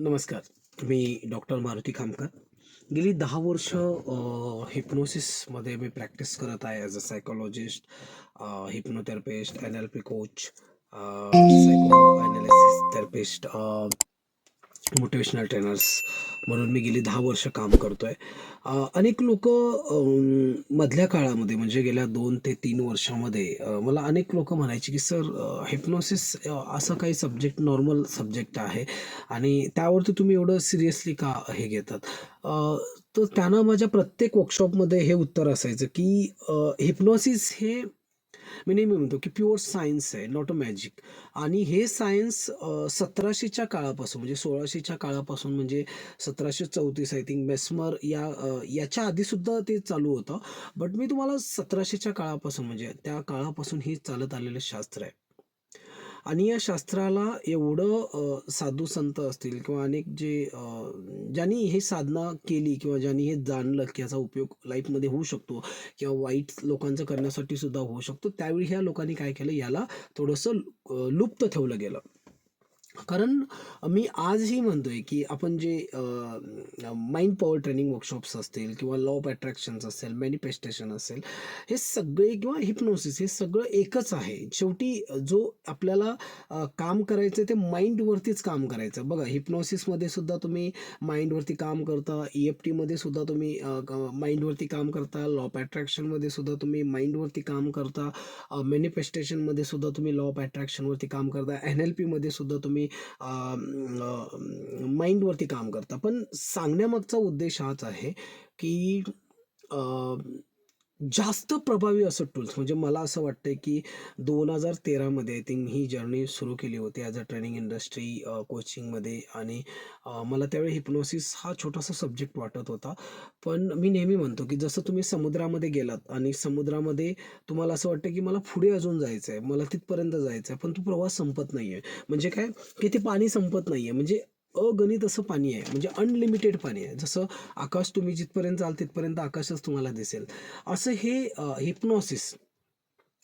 नमस्कार. मी डॉक्टर मारुती खामकर. गेली दहा वर्ष हिप्नोसिसमध्ये मी प्रॅक्टिस करत आहे as a psychologist hypnotherapist N L P coach psycho analysis therapist motivational trainers म्हणून मी गेली दहा वर्ष काम करतो आहे अनेक लोक मधल्या काळामध्ये म्हणजे गेल्या दोन ते तीन वर्षामध्ये मला अनेक लोक म्हणायची की सर हिप्नोसिस असं काही सब्जेक्ट नॉर्मल सब्जेक्ट आहे आणि त्यावरती तुम्ही एवढं सिरियसली का हे घेतात? तर त्यांना माझ्या प्रत्येक वर्कशॉपमध्ये हे उत्तर असायचं की हिप्नॉसिस हे मी नेहमी म्हणतो की प्युअर सायन्स आहे नॉट अ मॅजिक आणि हे सायन्स सतराशेच्या काळापासून म्हणजे सोळाशेच्या काळापासून म्हणजे सतराशे चौतीस आय थिंक मेस्मर या याच्या आधीसुद्धा ते चालू होतं. बट मी तुम्हाला सतराशेच्या काळापासून म्हणजे त्या काळापासून हे चालत आलेलं शास्त्र आहे. आणि या शास्त्राला एवढं साधू संत असतील किंवा अनेक जे ज्यांनी हे साधना केली किंवा ज्यांनी हे जाणलं की याचा उपयोग लाईफमध्ये होऊ शकतो किंवा वाईट लोकांचं करण्यासाठी सुद्धा होऊ शकतो त्यावेळी ह्या लोकांनी काय केलं? याला थोडंसं लुप्त ठेवलं गेलं. कारण मी आजही म्हणतोय की आपण जे माइंड पॉवर ट्रेनिंग वर्कशॉप्स असतील किंवा लॉ ऑफ अट्रॅक्शन्स असेल मॅनिफेस्टेशन असेल हे सगळे किंवा हिप्नोसिस हे सगळं एकच आहे. शेवटी जो आपल्याला काम करायचं ते माइंडवरतीच काम करायचं. बघा हिप्नोसिसमध्ये सुद्धा तुम्ही माइंडवरती काम करता ई एफ टीमध्ये सुद्धा तुम्ही माइंडवरती काम करता लॉ ऑफ अट्रॅक्शनमध्ये सुद्धा तुम्ही माइंडवरती काम करता मॅनिफेस्टेशनमध्ये सुद्धा तुम्ही लॉ ऑफ अट्रॅक्शनवरती काम करता एन एल पीमध्ये सुद्धा तुम्ही माइंडवरती काम करता. पण सांगण्यामागचा उद्देश हाच आहे की अ, जास्त प्रभावी असं टूल्स म्हणजे मला असं वाटतं की दोन हजार तेरामध्ये आय थिंक ही जर्नी सुरू केली होती ॲज अ ट्रेनिंग इंडस्ट्री कोचिंगमध्ये आणि मला त्यावेळी हिप्नोसिस हा छोटासा सब्जेक्ट वाटत होता. पण मी नेहमी म्हणतो की जसं तुम्ही समुद्रामध्ये गेलात आणि समुद्रामध्ये तुम्हाला असं वाटतं की मला पुढे अजून जायचं आहे मला तिथपर्यंत जायचं आहे पण तो प्रवास संपत नाही आहे म्हणजे काय? की ते पाणी संपत नाही आहे म्हणजे अगणित असं पाणी आहे. म्हणजे अनलिमिटेड पाणी आहे. जसं आकाश तुम्ही जिथपर्यंत जाल तिथपर्यंत आकाशच तुम्हाला दिसेल. असं हे हिप्नॉसिस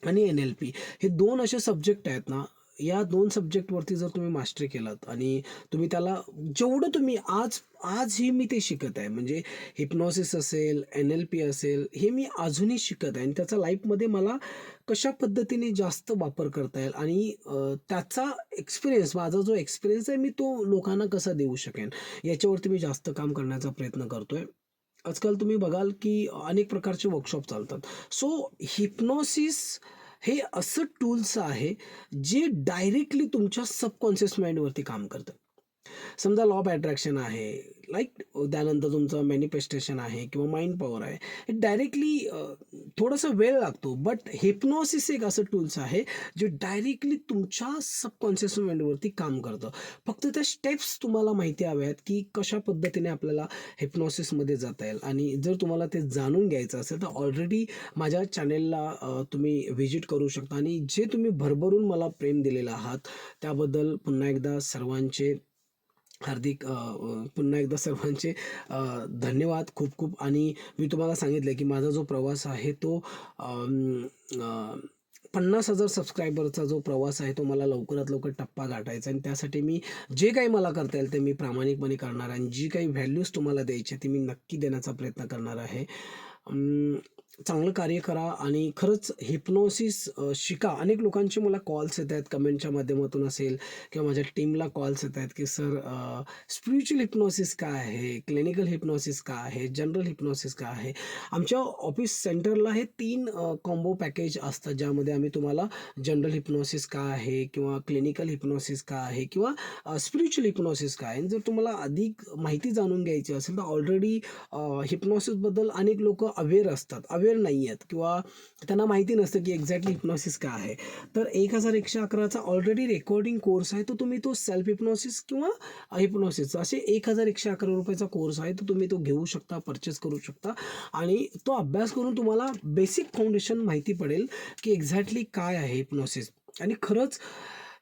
आणि एन एल पी हे दोन असे सब्जेक्ट आहेत ना या दोन सब्जेक्टवरती जर तुम्ही मास्टरी केलात आणि तुम्ही त्याला जेवढं तुम्ही आज आजही मी ते शिकत आहे म्हणजे हिप्नॉसिस असेल एन एल पी असेल हे मी अजूनही शिकत आहे आणि त्याचा लाईफमध्ये मला कशा पद्धतीने जास्त वापर करता येईल आणि त्याचा एक्सपिरियन्स माझा जो एक्सपिरियन्स आहे मी तो लोकांना कसा देऊ शकेन याच्यावरती मी जास्त काम करण्याचा प्रयत्न करतोय. आजकाल तुम्ही बघाल की अनेक प्रकारचे वर्कशॉप चालतात. सो हिप्नॉसिस हे असं टूल्स आहे जे डायरेक्टली तुमच्या सबकॉन्शियस माइंडवरती काम करतं. समजा लॉ ऑफ अट्रॅक्शन आहे लाईक त्यानंतर तुमचं मॅनिफेस्टेशन आहे किंवा माइंड पॉवर आहे हे डायरेक्टली थोडासा वेळ लागतो. बट हिप्नॉसिस एक असं टूल्स आहे जे डायरेक्टली तुमच्या सबकॉन्शियस माइंडवरती काम करतं. फक्त त्या स्टेप्स तुम्हाला माहिती हव्यात आहेत की कशा पद्धतीने आपल्याला हिप्नॉसिसमध्ये जाता येईल. आणि जर तुम्हाला ते जाणून घ्यायचं असेल तर ऑलरेडी माझ्या चॅनेलला तुम्ही व्हिजिट करू शकता. आणि जे तुम्ही भरभरून मला प्रेम दिलेलं आहात त्याबद्दल पुन्हा एकदा सर्वांचे हार्दिक पुन्हा एकदा सर्वांचे धन्यवाद खूप खूप. आणि मी तुम्हाला सांगितलं की माझा जो प्रवास आहे तो पन्नास हजार सबस्क्रायबरचा जो प्रवास आहे तो मला लवकरात लवकर टप्पा गाठायचा आणि त्यासाठी मी जे काही मला करता येईल ते मी प्रामाणिकपणे करणार आहे. आणि जी काही व्हॅल्यूज तुम्हाला द्यायची ती मी नक्की देण्याचा प्रयत्न करणार आहे. चांगलं कार्य करा आणि खरंच हिप्नॉसिस शिका. अनेक लोकांचे मला कॉल्स येत आहेत कमेंटच्या माध्यमातून असेल किंवा माझ्या टीमला कॉल्स येत आहेत की सर स्पिरिच्युअल हिप्नॉसिस काय आहे? क्लिनिकल हिप्नॉसिस काय आहे? जनरल हिप्नॉसिस काय आहे? आमच्या ऑफिस सेंटरला हे तीन कॉम्बो पॅकेज असतात ज्यामध्ये आम्ही तुम्हाला जनरल हिप्नॉसिस काय आहे किंवा क्लिनिकल हिप्नॉसिस काय आहे किंवा स्पिरिच्युअल हिप्नॉसिस काय आहे. आणि जर तुम्हाला अधिक माहिती जाणून घ्यायची असेल तर ऑलरेडी हिप्नॉसिसबद्दल अनेक लोक अवेअर असतात अवेअर नाही आहेत किंवा त्यांना माहिती नसतं की एक्झॅक्टली हिप्नॉसिस काय आहे. तर एक हजार एकशे अकराचा ऑलरेडी रेकॉर्डिंग कोर्स आहे तो तुम्ही तो सेल्फ हिप्नॉसिस किंवा हिप्नॉसिस असे एक हजार एकशे अकरा रुपयाचा कोर्स आहे तो तुम्ही तो घेऊ शकता परचेस करू शकता. आणि तो अभ्यास करून तुम्हाला बेसिक फाउंडेशन माहिती पडेल की एक्झॅक्टली काय आहे हिप्नॉसिस आणि खरंच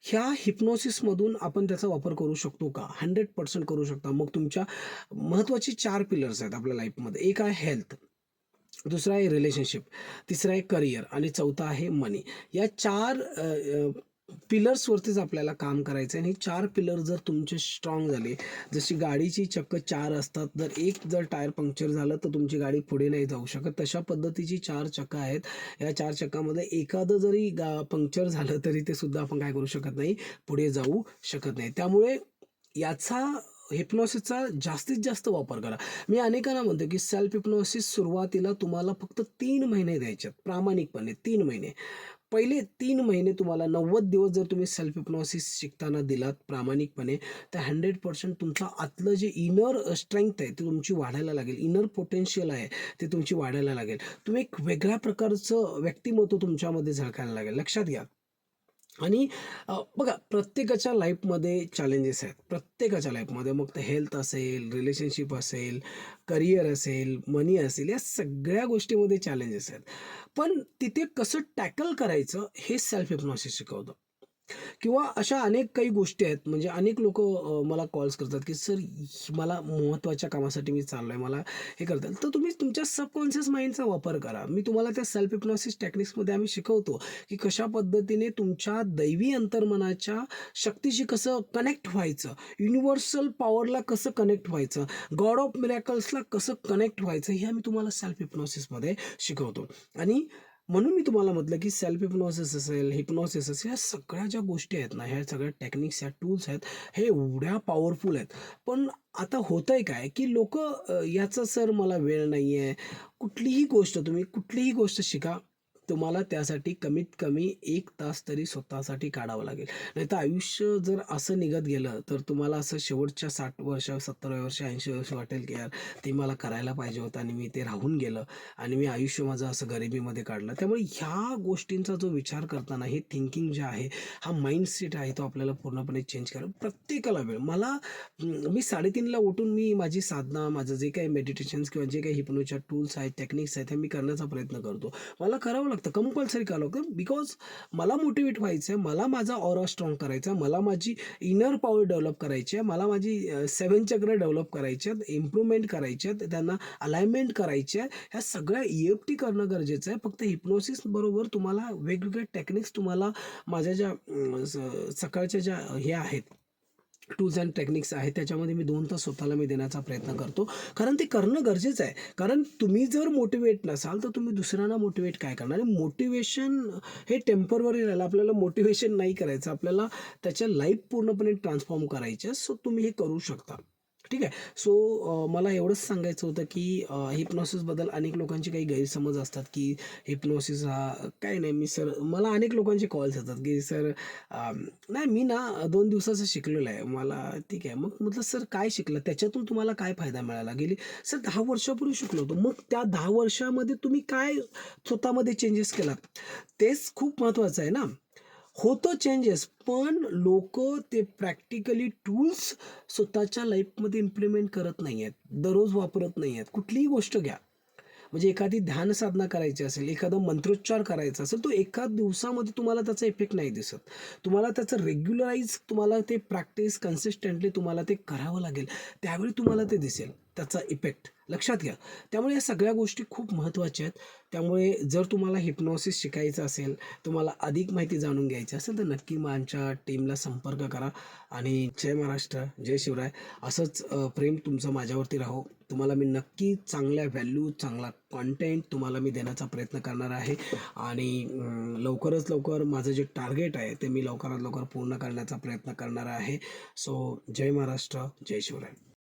ह्या हिप्नॉसिसमधून आपण त्याचा वापर करू शकतो का? हंड्रेड पर्सेंट करू शकता. मग तुमच्या महत्त्वाचे चार पिलर्स आहेत आपल्या लाईफमध्ये एक आहे हेल्थ दुसरा आहे रिलेशनशिप तिसरा आहे करिअर आणि चौथा आहे मनी या चार पिलर्सवरतीच आपल्याला काम करायचं आहे आणि चार पिलर जर तुमचे स्ट्रॉंग झाले जशी गाडीची चक्क चार असतात जर एक जर टायर पंक्चर झालं तर तुमची गाडी पुढे नाही जाऊ शकत. तशा पद्धतीची चार चक्कं आहेत. या चार चक्कामध्ये एखादं जरी गा पंक्चर झालं तरी ते सुद्धा आपण काय करू शकत नाही पुढे जाऊ शकत नाही. त्यामुळे याचा हिप्नॉसिसचा जास्तीत जास्त वापर करा. मी अनेकांना म्हणतो की सेल्फ हिप्नॉसिस सुरुवातीला तुम्हाला फक्त तीन महिने द्यायचे आहेत प्रामाणिकपणे तीन महिने. पहिले तीन महिने तुम्हाला नव्वद दिवस जर तुम्ही सेल्फ हिप्नॉसिस शिकताना दिलात प्रामाणिकपणे तर हंड्रेड पर्सेंट तुमचं आतलं जे इनर स्ट्रेंथ आहे ते तुमची वाढायला लागेल. इनर पोटेन्शियल आहे ते तुमची वाढायला लागेल. तुम्ही एक वेगळ्या प्रकारचं व्यक्तिमत्व तुमच्यामध्ये झळकायला लागेल. लक्षात घ्या. आणि बघा प्रत्येकाच्या लाईफमध्ये चॅलेंजेस आहेत. प्रत्येकाच्या लाईफमध्ये. मग ते हेल्थ असेल रिलेशनशिप असेल करिअर असेल मनी असेल या सगळ्या गोष्टीमध्ये चॅलेंजेस आहेत. पण तिथे कसं टॅकल करायचं हे सेल्फ हिप्नॉसिस शिकवतं. किंवा अशा अनेक काही गोष्टी आहेत म्हणजे अनेक लोक मला कॉल्स करतात की सर मला महत्त्वाच्या कामासाठी मी चाललो आहे मला हे करतात तर तुम्ही तुमच्या सबकॉन्शियस माइंडचा वापर करा. मी तुम्हाला त्या सेल्फ हिप्नॉसिस टेक्निक्समध्ये आम्ही शिकवतो की कशा पद्धतीने तुमच्या दैवी अंतर्मनाच्या शक्तीशी कसं कनेक्ट व्हायचं युनिव्हर्सल पॉवरला कसं कनेक्ट व्हायचं गॉड ऑफ मिरॅकल्सला कसं कनेक्ट व्हायचं हे आम्ही तुम्हाला सेल्फ हिप्नॉसिसमध्ये शिकवतो. आणि म्हणून मी तुम्हाला म्हटलं की सेल्फ हिप्नॉसिस असेल हिप्नॉसिस असेल ह्या सगळ्या ज्या गोष्टी आहेत ना ह्या सगळ्या टेक्निक्स ह्या टूल्स आहेत हे एवढ्या पॉवरफुल आहेत. पण आता होतंय काय की लोक याचा सर मला वेळ नाही आहे कुठलीही गोष्ट तुम्ही कुठलीही गोष्ट शिका. तुम्हाला त्यासाठी कमीत कमी एक तास तरी स्वतःसाठी काढावं लागेल. नाही तर आयुष्य जर असं निघत गेलं तर तुम्हाला असं शेवटच्या साठ वर्ष सत्तराव्या वर्ष ऐंशी वर्ष वाटेल की यार ते मला करायला पाहिजे होतं आणि मी ते राहून गेलं आणि मी आयुष्य माझं असं गरिबीमध्ये काढलं. त्यामुळे ह्या गोष्टींचा जो विचार करताना हे थिंकिंग जे आहे हा माइंडसेट आहे तो आपल्याला पूर्णपणे चेंज करा प्रत्येकाला वेळ. मला मी साडेतीनला उठून मी माझी साधना माझं जे काही मेडिटेशन्स किंवा जे काही हिप्नोच्या टूल्स आहेत टेक्निक्स आहेत ते मी करण्याचा प्रयत्न करतो. मला करावं लागतं कंपल्सरी करावं लागतं बिकॉज मला मोटिवेट व्हायचं आहे मला माझा ऑरा स्ट्रॉंग करायचा आहे मला माझी इनर पॉवर डेव्हलप करायची आहे मला माझी सेवन चक्र डेव्हलप करायची आहेत इम्प्रूव्हमेंट करायची आहेत त्यांना अलाइनमेंट करायची आहे. ह्या सगळ्या ई एफ टी करणं गरजेचं आहे. फक्त हिप्नोसिस बरोबर तुम्हाला वेगवेगळ्या टेक्निक्स तुम्हाला माझ्या ज्या सकाळच्या ज्या हे आहेत टूल्स अँड टेक्निक्स आहेत त्याच्यामध्ये मी दोन तास स्वतःला मी देण्याचा प्रयत्न करतो. कारण ते करणं गरजेचं आहे. कारण तुम्ही जर मोटिवेट नसाल तर तुम्ही दुसऱ्यांना मोटिवेट काय करणार? आणि मोटिवेशन हे टेम्परवरी राहिलं आपल्याला मोटिवेशन नाही करायचं. आपल्याला त्याच्या लाईफ पूर्णपणे ट्रान्सफॉर्म करायचे सो तुम्ही हे करू शकता. ठीक आहे. सो मला एवढंच सांगायचं होतं की हिप्नॉसिसबद्दल अनेक लोकांचे काही गैरसमज असतात की हिप्नॉसिस हा काय नाही मी सर मला अनेक लोकांचे कॉल्स येतात की सर नाही मी ना दोन दिवसाचं शिकलेलं आहे मला ठीक आहे. मग म्हटलं सर काय शिकलं? त्याच्यातून तुम्हाला काय फायदा मिळाला? गेली सर दहा वर्षापूर्वी शिकलो होतो. मग त्या दहा वर्षामध्ये तुम्ही काय स्वतःमध्ये चेंजेस केलात? तेच खूप महत्त्वाचं आहे ना. होतं चेंजेस पण लोक ते प्रॅक्टिकली टूल्स स्वतःच्या लाईफमध्ये इम्प्लिमेंट करत नाही आहेत दररोज वापरत नाही आहेत कुठलीही गोष्ट घ्या. म्हणजे एखादी ध्यान साधना करायची असेल एखादा मंत्रोच्चार करायचा असेल तो एका दिवसामध्ये तुम्हाला त्याचा इफेक्ट नाही दिसत. तुम्हाला त्याचं रेग्युलराईज तुम्हाला ते प्रॅक्टिस कन्सिस्टंटली तुम्हाला ते करावं लागेल. त्यावेळी तुम्हाला ते दिसेल. त्याचा इफेक्ट लक्षात घ्या. त्यामुळे या सगळ्या गोष्टी खूप महत्त्वाच्या आहेत. त्यामुळे जर तुम्हाला हिप्नॉसिस शिकायचं असेल तुम्हाला अधिक माहिती जाणून घ्यायची असेल तर नक्की आमच्या टीमला संपर्क करा. आणि जय महाराष्ट्र जय शिवराय. असंच प्रेम तुमचं माझ्यावरती राहो. तुम्हाला मी नक्की चांगल्या व्हॅल्यू चांगला कॉन्टेंट तुम्हाला मी देण्याचा प्रयत्न करणार आहे. आणि लवकरच लवकर माझं जे टार्गेट आहे ते मी लवकरात लवकर पूर्ण करण्याचा प्रयत्न करणार आहे. सो जय महाराष्ट्र जय शिवराय.